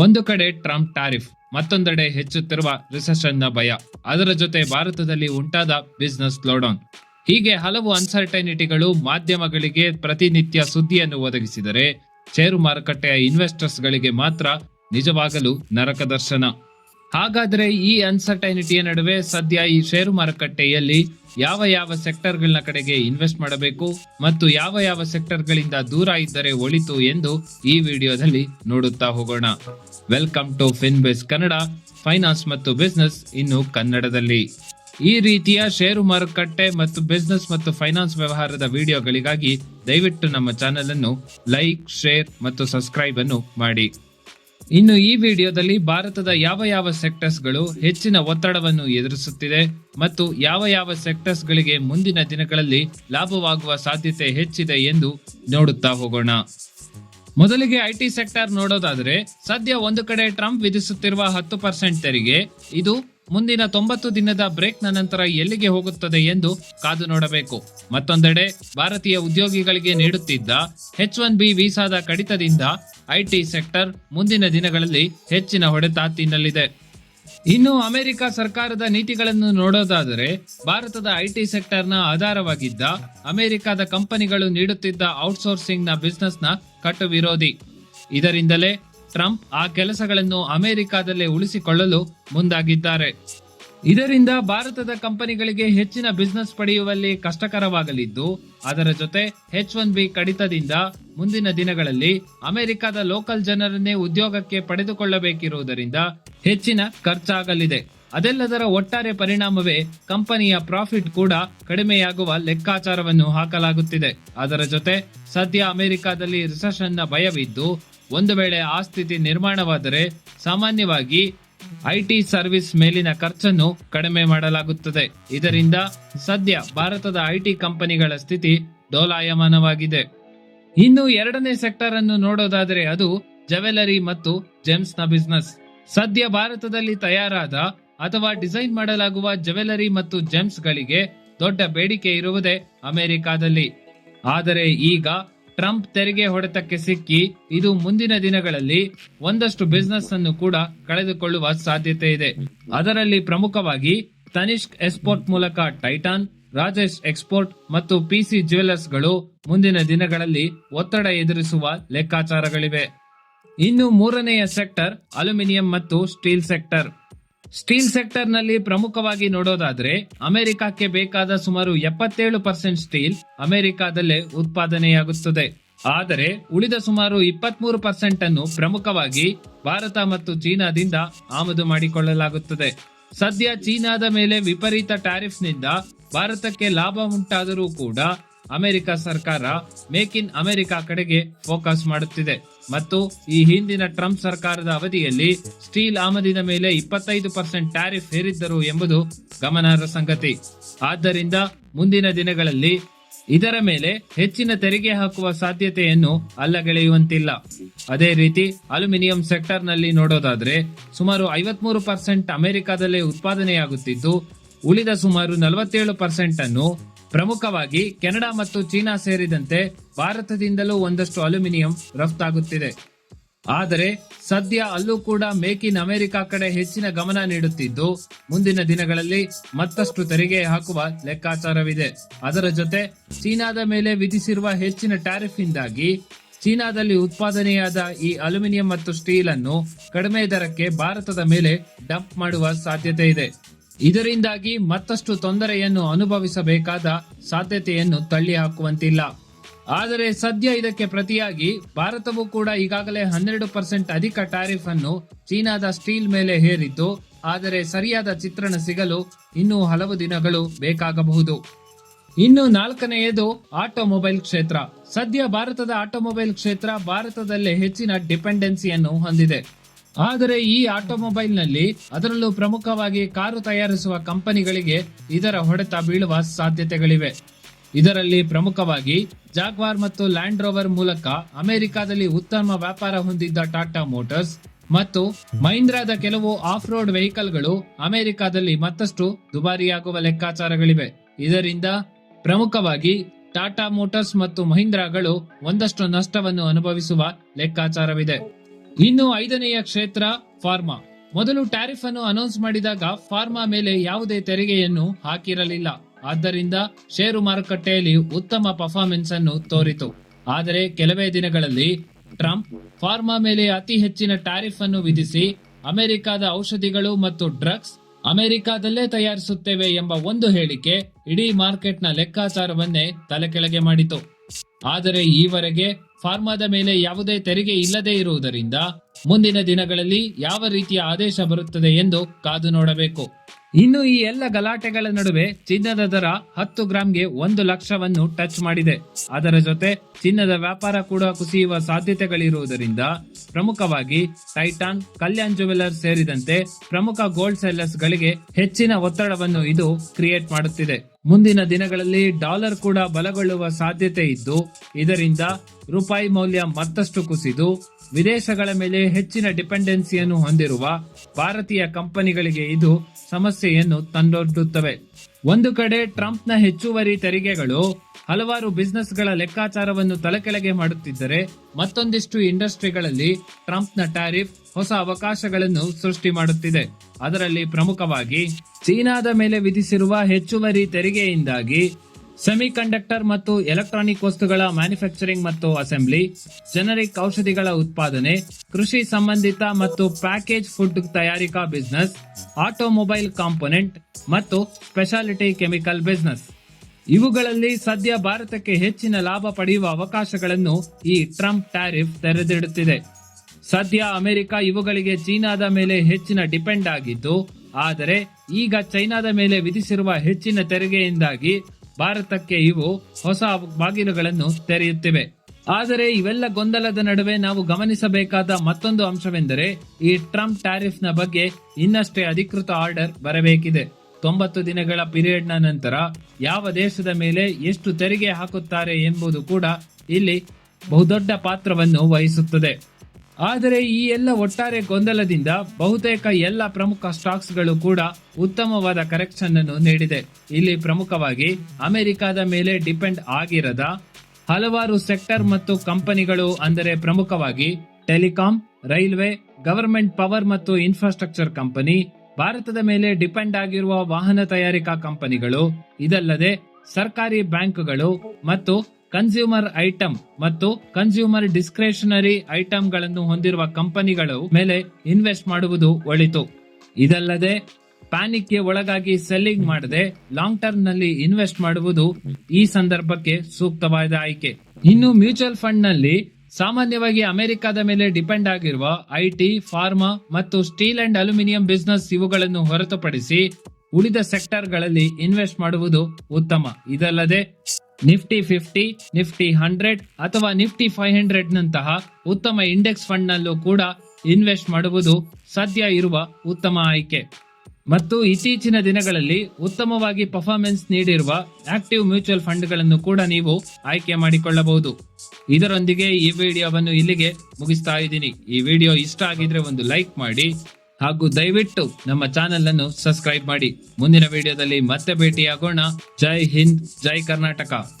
ಒಂದು ಕಡೆ Trump tariff, ಮತ್ತೊಂದೆಡೆ ಹೆಚ್ಚುತ್ತಿರುವ ರಿಸೆಷನ್ನ ಭಯ. ಅದರ ಜೊತೆ ಭಾರತದಲ್ಲಿ ಉಂಟಾದ ಬಿಸ್ನೆಸ್ ಸ್ಲೋಡೌನ್ ಹೀಗೆ ಹಲವು ಅನ್ಸರ್ಟೈನಿಟಿಗಳು ಮಾಧ್ಯಮಗಳಿಗೆ ಪ್ರತಿನಿತ್ಯ ಸುದ್ದಿಯನ್ನು ಒದಗಿಸಿದರೆ ಷೇರು ಮಾರುಕಟ್ಟೆಯ ಇನ್ವೆಸ್ಟರ್ಸ್ ಗಳಿಗೆ ಮಾತ್ರ ನಿಜವಾಗಲು ನರಕ ದರ್ಶನ. ಹಾಗಾದ್ರೆ ಈ ಅನ್ಸರ್ಟೈನಿಟಿಯ ನಡುವೆ ಸದ್ಯ ಈ ಷೇರು ಮಾರುಕಟ್ಟೆಯಲ್ಲಿ ಯಾವ ಯಾವ ಸೆಕ್ಟರ್ಗಳನ್ನ ಕಡೆಗೆ ಇನ್ವೆಸ್ಟ್ ಮಾಡಬೇಕು ಮತ್ತು ಯಾವ ಯಾವ ಸೆಕ್ಟರ್ಗಳಿಂದ ದೂರ ಇದ್ದರೆ ಒಳಿತು ಎಂದು ಈ ವಿಡಿಯೋದಲ್ಲಿ ನೋಡುತ್ತಾ ಹೋಗೋಣ. Welcome to Finbes Kannada finance ಮತ್ತು ಬಿಸ್ನೆಸ್ ಇನ್ನು ಕನ್ನಡದಲ್ಲಿ. ಈ ರೀತಿಯ ಷೇರು ಮಾರುಕಟ್ಟೆ ಮತ್ತು ಬಿಸ್ನೆಸ್ ಮತ್ತು ಫೈನಾನ್ಸ್ ವ್ಯವಹಾರದ ವಿಡಿಯೋಗಳಿಗಾಗಿ ದಯವಿಟ್ಟು ನಮ್ಮ ಚಾನೆಲ್ ಅನ್ನು ಲೈಕ್ ಶೇರ್ ಮತ್ತು ಸಬ್ಸ್ಕ್ರೈಬ್ ಅನ್ನು ಮಾಡಿ. ಇನ್ನು ಈ ವಿಡಿಯೋದಲ್ಲಿ ಭಾರತದ ಯಾವ ಯಾವ ಸೆಕ್ಟರ್ಸ್ಗಳು ಹೆಚ್ಚಿನ ಒತ್ತಡವನ್ನು ಎದುರಿಸುತ್ತಿದೆ ಮತ್ತು ಯಾವ ಯಾವ ಸೆಕ್ಟರ್ಸ್ಗಳಿಗೆ ಮುಂದಿನ ದಿನಗಳಲ್ಲಿ ಲಾಭವಾಗುವ ಸಾಧ್ಯತೆ ಹೆಚ್ಚಿದೆ ಎಂದು ನೋಡುತ್ತಾ ಹೋಗೋಣ. ಮೊದಲಿಗೆ ಐಟಿ ಸೆಕ್ಟರ್ ನೋಡೋದಾದ್ರೆ ಸದ್ಯ ಒಂದು ಕಡೆ ಟ್ರಂಪ್ ವಿಧಿಸುತ್ತಿರುವ ಹತ್ತು ಪರ್ಸೆಂಟ್ ತೆರಿಗೆ, ಇದು ಮುಂದಿನ ತೊಂಬತ್ತು ದಿನದ ಬ್ರೇಕ್ನ ನಂತರ ಎಲ್ಲಿಗೆ ಹೋಗುತ್ತದೆ ಎಂದು ಕಾದು ನೋಡಬೇಕು. ಮತ್ತೊಂದೆಡೆ ಭಾರತೀಯ ಉದ್ಯೋಗಿಗಳಿಗೆ ನೀಡುತ್ತಿದ್ದ ಹೆಚ್ ಒನ್ ಬಿ ವೀಸಾದ ಕಡಿತದಿಂದ ಐಟಿ ಸೆಕ್ಟರ್ ಮುಂದಿನ ದಿನಗಳಲ್ಲಿ ಹೆಚ್ಚಿನ ಹೊಡೆತ ತಿನ್ನಲಿದೆ ಇನ್ನು ಅಮೆರಿಕ ಸರ್ಕಾರದ ನೀತಿಗಳನ್ನು ನೋಡೋದಾದರೆ, ಭಾರತದ ಐಟಿ ಸೆಕ್ಟರ್ನ ಆಧಾರವಾಗಿದ್ದ ಅಮೆರಿಕದ ಕಂಪನಿಗಳು ನೀಡುತ್ತಿದ್ದ ಔಟ್ಸೋರ್ಸಿಂಗ್ನ ಬಿಸ್ನೆಸ್ನ ಕಟ್ಟು ವಿರೋಧಿ ಇದರಿಂದಲೇ ಟ್ರಂಪ್ ಆ ಕೆಲಸಗಳನ್ನು ಅಮೆರಿಕದಲ್ಲೇ ಉಳಿಸಿಕೊಳ್ಳಲು ಮುಂದಾಗಿದ್ದಾರೆ. ಇದರಿಂದ ಭಾರತದ ಕಂಪನಿಗಳಿಗೆ ಹೆಚ್ಚಿನ ಬಿಸ್ನೆಸ್ ಪಡೆಯುವಲ್ಲಿ ಕಷ್ಟಕರವಾಗಲಿದ್ದು, ಅದರ ಜೊತೆ ಎಚ್ ಒನ್ ಬಿ ಕಡಿತದಿಂದ ಮುಂದಿನ ದಿನಗಳಲ್ಲಿ ಅಮೆರಿಕದ ಲೋಕಲ್ ಜನರನ್ನೇ ಉದ್ಯೋಗಕ್ಕೆ ಪಡೆದುಕೊಳ್ಳಬೇಕಿರುವುದರಿಂದ ಹೆಚ್ಚಿನ ಖರ್ಚಾಗಲಿದೆ. ಅದೆಲ್ಲದರ ಒಟ್ಟಾರೆ ಪರಿಣಾಮವೇ ಕಂಪನಿಯ ಪ್ರಾಫಿಟ್ ಕೂಡ ಕಡಿಮೆಯಾಗುವ ಲೆಕ್ಕಾಚಾರವನ್ನು ಹಾಕಲಾಗುತ್ತಿದೆ. ಅದರ ಜೊತೆ ಸದ್ಯ ಅಮೆರಿಕದಲ್ಲಿ ರಿಸೆಷನ್ನ ಭಯವಿದ್ದು, ಒಂದು ವೇಳೆ ಆ ಸ್ಥಿತಿ ನಿರ್ಮಾಣವಾದರೆ ಸಾಮಾನ್ಯವಾಗಿ ಐಟಿ ಸರ್ವಿಸ್ ಮೇಲಿನ ಖರ್ಚನ್ನು ಕಡಿಮೆ ಮಾಡಲಾಗುತ್ತದೆ. ಇದರಿಂದ ಸದ್ಯ ಭಾರತದ ಐಟಿ ಕಂಪನಿಗಳ ಸ್ಥಿತಿ ಡೋಲಾಯಮಾನವಾಗಿದೆ. ಇನ್ನು ಎರಡನೇ ಸೆಕ್ಟರ್ ಅನ್ನು ನೋಡೋದಾದರೆ ಅದು ಜ್ಯುವೆಲರಿ ಮತ್ತು ಜೆಮ್ಸ್ನ ಬಿಸ್ನೆಸ್. ಸದ್ಯ ಭಾರತದಲ್ಲಿ ತಯಾರಾದ ಅಥವಾ ಡಿಸೈನ್ ಮಾಡಲಾಗುವ ಜವೆಲರಿ ಮತ್ತು ಜೆಮ್ಸ್ ಗಳಿಗೆ ದೊಡ್ಡ ಬೇಡಿಕೆ ಇರುವುದೇ ಅಮೆರಿಕಾದಲ್ಲಿ. ಆದರೆ ಈಗ ಟ್ರಂಪ್ ತೆರಿಗೆ ಹೊಡೆತಕ್ಕೆ ಸಿಕ್ಕಿ ಇದು ಮುಂದಿನ ದಿನಗಳಲ್ಲಿ ಒಂದಷ್ಟು ಬಿಸ್ನೆಸ್ ಅನ್ನು ಕೂಡ ಕಳೆದುಕೊಳ್ಳುವ ಸಾಧ್ಯತೆ ಇದೆ. ಅದರಲ್ಲಿ ಪ್ರಮುಖವಾಗಿ ತನಿಷ್ಕ್ ಎಕ್ಸ್ಪೋರ್ಟ್ ಮೂಲಕ ಟೈಟಾನ್, ರಾಜೇಶ್ ಎಕ್ಸ್ಪೋರ್ಟ್ ಮತ್ತು ಪಿಸಿ ಜ್ಯುವೆಲರ್ಸ್ಗಳು ಮುಂದಿನ ದಿನಗಳಲ್ಲಿ ಒತ್ತಡ ಎದುರಿಸುವ ಲೆಕ್ಕಾಚಾರಗಳಿವೆ. ಇನ್ನು ಮೂರನೆಯ ಸೆಕ್ಟರ್ ಅಲ್ಯೂಮಿನಿಯಂ ಮತ್ತು ಸ್ಟೀಲ್ ಸೆಕ್ಟರ್. ಸ್ಟೀಲ್ ಸೆಕ್ಟರ್ನಲ್ಲಿ ಪ್ರಮುಖವಾಗಿ ನೋಡೋದಾದ್ರೆ ಅಮೆರಿಕಕ್ಕೆ ಬೇಕಾದ ಸುಮಾರು ಎಪ್ಪತ್ತೇಳು ಪರ್ಸೆಂಟ್ ಸ್ಟೀಲ್ ಅಮೆರಿಕಾದಲ್ಲೇ ಉತ್ಪಾದನೆಯಾಗುತ್ತದೆ. ಆದರೆ ಉಳಿದ ಸುಮಾರು ಇಪ್ಪತ್ಮೂರು ಪರ್ಸೆಂಟ್ ಅನ್ನು ಪ್ರಮುಖವಾಗಿ ಭಾರತ ಮತ್ತು ಚೀನಾದಿಂದ ಆಮದು ಮಾಡಿಕೊಳ್ಳಲಾಗುತ್ತದೆ. ಸದ್ಯ ಚೀನಾದ ಮೇಲೆ ವಿಪರೀತ ಟ್ಯಾರಿಫ್ನಿಂದ ಭಾರತಕ್ಕೆ ಲಾಭ ಉಂಟಾದರೂ ಕೂಡ ಅಮೆರಿಕ ಸರ್ಕಾರ ಮೇಕ್ ಇನ್ ಅಮೆರಿಕ ಕಡೆಗೆ ಫೋಕಸ್ ಮಾಡುತ್ತಿದೆ. ಮತ್ತು ಈ ಹಿಂದಿನ ಟ್ರಂಪ್ ಸರ್ಕಾರದ ಅವಧಿಯಲ್ಲಿ ಸ್ಟೀಲ್ ಆಮದಿನ ಮೇಲೆ ಇಪ್ಪತ್ತೈದು ಪರ್ಸೆಂಟ್ ಟ್ಯಾರಿಫ್ ಹೇರಿದ್ದರು ಎಂಬುದು ಗಮನಾರ್ಹ ಸಂಗತಿ. ಆದ್ದರಿಂದ ಮುಂದಿನ ದಿನಗಳಲ್ಲಿ ಇದರ ಮೇಲೆ ಹೆಚ್ಚಿನ ತೆರಿಗೆ ಹಾಕುವ ಸಾಧ್ಯತೆಯನ್ನು ಅಲ್ಲಗೆಳೆಯುವಂತಿಲ್ಲ. ಅದೇ ರೀತಿ ಅಲ್ಯೂಮಿನಿಯಂ ಸೆಕ್ಟರ್ನಲ್ಲಿ ನೋಡೋದಾದ್ರೆ ಸುಮಾರು ಐವತ್ಮೂರು ಪರ್ಸೆಂಟ್ ಅಮೆರಿಕದಲ್ಲೇ ಉತ್ಪಾದನೆಯಾಗುತ್ತಿದ್ದು, ಉಳಿದ ಸುಮಾರು ನಲವತ್ತೇಳು ಪರ್ಸೆಂಟ್ ಅನ್ನು ಪ್ರಮುಖವಾಗಿ ಕೆನಡಾ ಮತ್ತು ಚೀನಾ ಸೇರಿದಂತೆ ಭಾರತದಿಂದಲೂ ಒಂದಷ್ಟು ಅಲ್ಯೂಮಿನಿಯಂ ರಫ್ತಾಗುತ್ತಿದೆ. ಆದರೆ ಸದ್ಯ ಅಲ್ಲೂ ಕೂಡ ಮೇಕ್ ಇನ್ ಅಮೆರಿಕಾ ಕಡೆ ಹೆಚ್ಚಿನ ಗಮನ ನೀಡುತ್ತಿದ್ದು, ಮುಂದಿನ ದಿನಗಳಲ್ಲಿ ಮತ್ತಷ್ಟು ತೆರಿಗೆ ಹಾಕುವ ಲೆಕ್ಕಾಚಾರವಿದೆ. ಅದರ ಜೊತೆ ಚೀನಾದ ಮೇಲೆ ವಿಧಿಸಿರುವ ಹೆಚ್ಚಿನ ಟ್ಯಾರಿಫ್ ಇಂದಾಗಿ ಚೀನಾದಲ್ಲಿ ಉತ್ಪಾದನೆಯಾದ ಈ ಅಲ್ಯೂಮಿನಿಯಂ ಮತ್ತು ಸ್ಟೀಲ್ ಅನ್ನು ಕಡಿಮೆ ದರಕ್ಕೆ ಭಾರತದ ಮೇಲೆ ಡಂಪ್ ಮಾಡುವ ಸಾಧ್ಯತೆ ಇದೆ. ಇದರಿಂದಾಗಿ ಮತ್ತಷ್ಟು ತೊಂದರೆಯನ್ನು ಅನುಭವಿಸಬೇಕಾದ ಸಾಧ್ಯತೆಯನ್ನು ತಳ್ಳಿ ಹಾಕುವಂತಿಲ್ಲ ಆದರೆ ಸದ್ಯ ಇದಕ್ಕೆ ಪ್ರತಿಯಾಗಿ ಭಾರತವು ಕೂಡ ಈಗಾಗಲೇ ಹನ್ನೆರಡು ಪರ್ಸೆಂಟ್ ಅಧಿಕ ಟ್ಯಾರಿಫ್ ಅನ್ನು ಚೀನಾದ ಸ್ಟೀಲ್ ಮೇಲೆ ಹೇರಿದ್ದು, ಆದರೆ ಸರಿಯಾದ ಚಿತ್ರಣ ಸಿಗಲು ಇನ್ನೂ ಹಲವು ದಿನಗಳು ಬೇಕಾಗಬಹುದು. ಇನ್ನು ನಾಲ್ಕನೆಯದು ಆಟೋಮೊಬೈಲ್ ಕ್ಷೇತ್ರ. ಸದ್ಯ ಭಾರತದ ಆಟೋಮೊಬೈಲ್ ಕ್ಷೇತ್ರ ಭಾರತದಲ್ಲೇ ಹೆಚ್ಚಿನ ಡಿಪೆಂಡೆನ್ಸಿಯನ್ನು ಹೊಂದಿದೆ. ಆದರೆ ಈ ಆಟೋಮೊಬೈಲ್ನಲ್ಲಿ ಅದರಲ್ಲೂ ಪ್ರಮುಖವಾಗಿ ಕಾರು ತಯಾರಿಸುವ ಕಂಪನಿಗಳಿಗೆ ಇದರ ಹೊಡೆತ ಬೀಳುವ ಸಾಧ್ಯತೆಗಳಿವೆ. ಇದರಲ್ಲಿ ಪ್ರಮುಖವಾಗಿ ಜಾಗ್ವಾರ್ ಮತ್ತು ಲ್ಯಾಂಡ್ ರೋವರ್ ಮೂಲಕ ಅಮೆರಿಕಾದಲ್ಲಿ ಉತ್ತಮ ವ್ಯಾಪಾರ ಹೊಂದಿದ್ದ ಟಾಟಾ ಮೋಟರ್ಸ್ ಮತ್ತು ಮಹೀಂದ್ರಾದ ಕೆಲವು ಆಫ್ ರೋಡ್ ವೆಹಿಕಲ್ಗಳು ಅಮೆರಿಕಾದಲ್ಲಿ ಮತ್ತಷ್ಟು ದುಬಾರಿಯಾಗುವ ಲೆಕ್ಕಾಚಾರಗಳಿವೆ. ಇದರಿಂದ ಪ್ರಮುಖವಾಗಿ ಟಾಟಾ ಮೋಟರ್ಸ್ ಮತ್ತು ಮಹೀಂದ್ರಾಗಳು ಒಂದಷ್ಟು ನಷ್ಟವನ್ನು ಅನುಭವಿಸುವ ಲೆಕ್ಕಾಚಾರವಿದೆ. ಇನ್ನು ಐದನೆಯ ಕ್ಷೇತ್ರ ಫಾರ್ಮಾ. ಮೊದಲು ಟ್ಯಾರಿಫ್ ಅನ್ನು ಅನೌನ್ಸ್ ಮಾಡಿದಾಗ ಫಾರ್ಮಾ ಮೇಲೆ ಯಾವುದೇ ತೆರಿಗೆಯನ್ನು ಹಾಕಿರಲಿಲ್ಲ. ಆದ್ದರಿಂದ ಷೇರು ಮಾರುಕಟ್ಟೆಯಲ್ಲಿ ಉತ್ತಮ ಪರ್ಫಾರ್ಮೆನ್ಸ್ ಅನ್ನು ತೋರಿತು. ಆದರೆ ಕೆಲವೇ ದಿನಗಳಲ್ಲಿ ಟ್ರಂಪ್ ಫಾರ್ಮಾ ಮೇಲೆ ಅತಿ ಹೆಚ್ಚಿನ ಟ್ಯಾರಿಫ್ ಅನ್ನು ವಿಧಿಸಿ, ಅಮೆರಿಕದ ಔಷಧಿಗಳು ಮತ್ತು ಡ್ರಗ್ಸ್ ಅಮೆರಿಕಾದಲ್ಲೇ ತಯಾರಿಸುತ್ತೇವೆ ಎಂಬ ಒಂದು ಹೇಳಿಕೆ ಇಡೀ ಮಾರ್ಕೆಟ್ನ ಲೆಕ್ಕಾಚಾರವನ್ನೇ ತಲೆಕೆಳಗೆ ಮಾಡಿತು. ಆದರೆ ಈವರೆಗೆ ಫಾರ್ಮಾದ ಮೇಲೆ ಯಾವುದೇ ತೆರಿಗೆ ಇಲ್ಲದೆ ಇರುವುದರಿಂದ ಮುಂದಿನ ದಿನಗಳಲ್ಲಿ ಯಾವ ರೀತಿಯ ಆದೇಶ ಬರುತ್ತದೆ ಎಂದು ಕಾದು ನೋಡಬೇಕು. ಇನ್ನು ಈ ಎಲ್ಲ ಗಲಾಟೆಗಳ ನಡುವೆ ಚಿನ್ನದ ದರ ಹತ್ತು ಗ್ರಾಂಗೆ ಒಂದು ಲಕ್ಷವನ್ನು ಟಚ್ ಮಾಡಿದೆ. ಅದರ ಜೊತೆ ಚಿನ್ನದ ವ್ಯಾಪಾರ ಕೂಡ ಕುಸಿಯುವ ಸಾಧ್ಯತೆಗಳಿರುವುದರಿಂದ ಪ್ರಮುಖವಾಗಿ ಟೈಟಾನ್, ಕಲ್ಯಾಣ್ ಜುವೆಲ್ಲರ್ ಸೇರಿದಂತೆ ಪ್ರಮುಖ ಗೋಲ್ಡ್ ಸೆಲ್ಲರ್ಸ್ ಗಳಿಗೆ ಹೆಚ್ಚಿನ ಒತ್ತಡವನ್ನು ಇದು ಕ್ರಿಯೇಟ್ ಮಾಡುತ್ತಿದೆ. ಮುಂದಿನ ದಿನಗಳಲ್ಲಿ ಡಾಲರ್ ಕೂಡ ಬಲಗೊಳ್ಳುವ ಸಾಧ್ಯತೆ ಇದ್ದು, ಇದರಿಂದ ರೂಪಾಯಿ ಮೌಲ್ಯ ಮತ್ತಷ್ಟು ಕುಸಿದು, ವಿದೇಶಗಳ ಮೇಲೆ ಹೆಚ್ಚಿನ ಡಿಪೆಂಡೆನ್ಸಿಯನ್ನು ಹೊಂದಿರುವ ಭಾರತೀಯ ಕಂಪನಿಗಳಿಗೆ ಇದು ಸಮಸ್ಯೆಯನ್ನು ತಂದೊಡ್ಡುತ್ತವೆ. ಒಂದು ಕಡೆ ಟ್ರಂಪ್ನ ಹೆಚ್ಚುವರಿ ತೆರಿಗೆಗಳು ಹಲವಾರು ಬಿಸ್ನೆಸ್ಗಳ ಲೆಕ್ಕಾಚಾರವನ್ನು ತಲೆಕೆಳಗೆ ಮಾಡುತ್ತಿದ್ದರೆ, ಮತ್ತೊಂದಿಷ್ಟು ಇಂಡಸ್ಟ್ರಿಗಳಲ್ಲಿ ಟ್ರಂಪ್ನ ಟ್ಯಾರಿಫ್ ಹೊಸ ಅವಕಾಶಗಳನ್ನು ಸೃಷ್ಟಿ ಮಾಡುತ್ತಿದೆ. ಅದರಲ್ಲಿ ಪ್ರಮುಖವಾಗಿ ಚೀನಾದ ಮೇಲೆ ವಿಧಿಸಿರುವ ಹೆಚ್ಚುವರಿ ತೆರಿಗೆಯಿಂದಾಗಿ ಸೆಮಿಕಂಡಕ್ಟರ್ ಮತ್ತು ಎಲೆಕ್ಟ್ರಾನಿಕ್ ವಸ್ತುಗಳ ಮ್ಯಾನುಫ್ಯಾಕ್ಚರಿಂಗ್ ಮತ್ತು ಅಸೆಂಬ್ಲಿ, ಜನರಿಕ್ ಔಷಧಿಗಳ ಉತ್ಪಾದನೆ, ಕೃಷಿ ಸಂಬಂಧಿತ ಮತ್ತು ಪ್ಯಾಕೇಜ್ ಫುಡ್ ತಯಾರಿಕಾ ಬಿಸ್ನೆಸ್, ಆಟೋಮೊಬೈಲ್ ಕಾಂಪೊನೆಂಟ್ ಮತ್ತು ಸ್ಪೆಷಾಲಿಟಿ ಕೆಮಿಕಲ್ ಬಿಸ್ನೆಸ್. ಇವುಗಳಲ್ಲಿ ಸದ್ಯ ಭಾರತಕ್ಕೆ ಹೆಚ್ಚಿನ ಲಾಭ ಪಡೆಯುವ ಅವಕಾಶಗಳನ್ನು ಈ ಟ್ರಂಪ್ ಟ್ಯಾರಿಫ್ ತೆರೆದಿಡುತ್ತಿದೆ. ಸದ್ಯ ಅಮೆರಿಕ ಇವುಗಳಿಗೆ ಚೀನಾದ ಮೇಲೆ ಹೆಚ್ಚಿನ ಡಿಪೆಂಡ್ ಆಗಿದ್ದು, ಆದರೆ ಈಗ ಚೈನಾದ ಮೇಲೆ ವಿಧಿಸಿರುವ ಹೆಚ್ಚಿನ ತೆರಿಗೆಯಿಂದಾಗಿ ಭಾರತಕ್ಕೆ ಇವು ಹೊಸ ಬಾಗಿಲುಗಳನ್ನು ತೆರೆಯುತ್ತಿವೆ. ಆದರೆ ಇವೆಲ್ಲ ಗೊಂದಲದ ನಡುವೆ ನಾವು ಗಮನಿಸಬೇಕಾದ ಮತ್ತೊಂದು ಅಂಶವೆಂದರೆ, ಈ ಟ್ರಂಪ್ ಟ್ಯಾರಿಫ್ನ ಬಗ್ಗೆ ಇನ್ನಷ್ಟೇ ಅಧಿಕೃತ ಆರ್ಡರ್ ಬರಬೇಕಿದೆ. ತೊಂಬತ್ತು ದಿನಗಳ ಪೀರಿಯಡ್ನ ನಂತರ ಯಾವ ದೇಶದ ಮೇಲೆ ಎಷ್ಟು ತೆರಿಗೆ ಹಾಕುತ್ತಾರೆ ಎಂಬುದು ಕೂಡ ಇಲ್ಲಿ ಬಹುದೊಡ್ಡ ಪಾತ್ರವನ್ನು ವಹಿಸುತ್ತದೆ. ಆದರೆ ಈ ಎಲ್ಲ ಒಟ್ಟಾರೆ ಗೊಂದಲದಿಂದ ಬಹುತೇಕ ಎಲ್ಲ ಪ್ರಮುಖ ಸ್ಟಾಕ್ಸ್ಗಳು ಕೂಡ ಉತ್ತಮವಾದ ಕರೆಕ್ಷನ್ ಅನ್ನು ನೀಡಿದೆ. ಇಲ್ಲಿ ಪ್ರಮುಖವಾಗಿ ಅಮೆರಿಕದ ಮೇಲೆ ಡಿಪೆಂಡ್ ಆಗಿರದ ಹಲವಾರು ಸೆಕ್ಟರ್ ಮತ್ತು ಕಂಪನಿಗಳು ಅಂದರೆ ಪ್ರಮುಖವಾಗಿ ಟೆಲಿಕಾಂ, ರೈಲ್ವೆ ಗವರ್ಮೆಂಟ್ ಪವರ್ ಮತ್ತು ಇನ್ಫ್ರಾಸ್ಟ್ರಕ್ಚರ್ ಕಂಪನಿ, ಭಾರತದ ಮೇಲೆ ಡಿಪೆಂಡ್ ಆಗಿರುವ ವಾಹನ ತಯಾರಿಕಾ ಕಂಪನಿಗಳು, ಇದಲ್ಲದೆ ಸರ್ಕಾರಿ ಬ್ಯಾಂಕ್ಗಳು ಮತ್ತು ಕನ್ಸ್ಯೂಮರ್ ಐಟಮ್ ಮತ್ತು ಕನ್ಸ್ಯೂಮರ್ ಡಿಸ್ಕ್ರೇಷನರಿ ಐಟಂಗಳನ್ನು ಹೊಂದಿರುವ ಕಂಪನಿಗಳು ಮೇಲೆ ಇನ್ವೆಸ್ಟ್ ಮಾಡುವುದು ಒಳಿತು. ಇದಲ್ಲದೆ ಪ್ಯಾನಿಕ್ಗೆ ಒಳಗಾಗಿ ಸೆಲ್ಲಿಂಗ್ ಮಾಡದೆ ಲಾಂಗ್ ಟರ್ಮ್ನಲ್ಲಿ ಇನ್ವೆಸ್ಟ್ ಮಾಡುವುದು ಈ ಸಂದರ್ಭಕ್ಕೆ ಸೂಕ್ತವಾದ ಆಯ್ಕೆ. ಇನ್ನು ಮ್ಯೂಚುವಲ್ ಫಂಡ್ನಲ್ಲಿ ಸಾಮಾನ್ಯವಾಗಿ ಅಮೆರಿಕದ ಮೇಲೆ ಡಿಪೆಂಡ್ ಆಗಿರುವ ಐಟಿ ಫಾರ್ಮಾ ಮತ್ತು ಸ್ಟೀಲ್ ಅಂಡ್ ಅಲ್ಯೂಮಿನಿಯಂ ಬಿಸ್ನೆಸ್ ಇವುಗಳನ್ನು ಹೊರತುಪಡಿಸಿ ಉಳಿದ ಸೆಕ್ಟರ್ಗಳಲ್ಲಿ ಇನ್ವೆಸ್ಟ್ ಮಾಡುವುದು ಉತ್ತಮ. ಇದಲ್ಲದೆ ನಿಫ್ಟಿ ಫಿಫ್ಟಿ, ನಿಫ್ಟಿ ಹಂಡ್ರೆಡ್ ಅಥವಾ ನಿಫ್ಟಿ ಫೈವ್ ಹಂಡ್ರೆಡ್ ನಂತಹ ಉತ್ತಮ ಇಂಡೆಕ್ಸ್ ಫಂಡ್ ನಲ್ಲೂ ಕೂಡ ಇನ್ವೆಸ್ಟ್ ಮಾಡುವುದು ಸದ್ಯ ಇರುವ ಉತ್ತಮ ಆಯ್ಕೆ. ಮತ್ತು ಇತ್ತೀಚಿನ ದಿನಗಳಲ್ಲಿ ಉತ್ತಮವಾಗಿ ಪರ್ಫಾರ್ಮೆನ್ಸ್ ನೀಡಿರುವ ಆಕ್ಟಿವ್ ಮ್ಯೂಚುವಲ್ ಫಂಡ್ಗಳನ್ನು ಕೂಡ ನೀವು ಆಯ್ಕೆ ಮಾಡಿಕೊಳ್ಳಬಹುದು. ಇದರೊಂದಿಗೆ ಈ ವಿಡಿಯೋವನ್ನು ಇಲ್ಲಿಗೆ ಮುಗಿಸ್ತಾ ಇದ್ದೀನಿ. ಈ ವಿಡಿಯೋ ಇಷ್ಟ ಆಗಿದ್ರೆ ಒಂದು ಲೈಕ್ ಮಾಡಿ ಹಾಗೂ ದಯವಿಟ್ಟು ನಮ್ಮ ಚಾನೆಲ್ ಅನ್ನು ಸಬ್ಸ್ಕ್ರೈಬ್ ಮಾಡಿ. ಮುಂದಿನ ವಿಡಿಯೋದಲ್ಲಿ ಮತ್ತೆ ಭೇಟಿಯಾಗೋಣ. ಜೈ ಹಿಂದ್, ಜೈ ಕರ್ನಾಟಕ.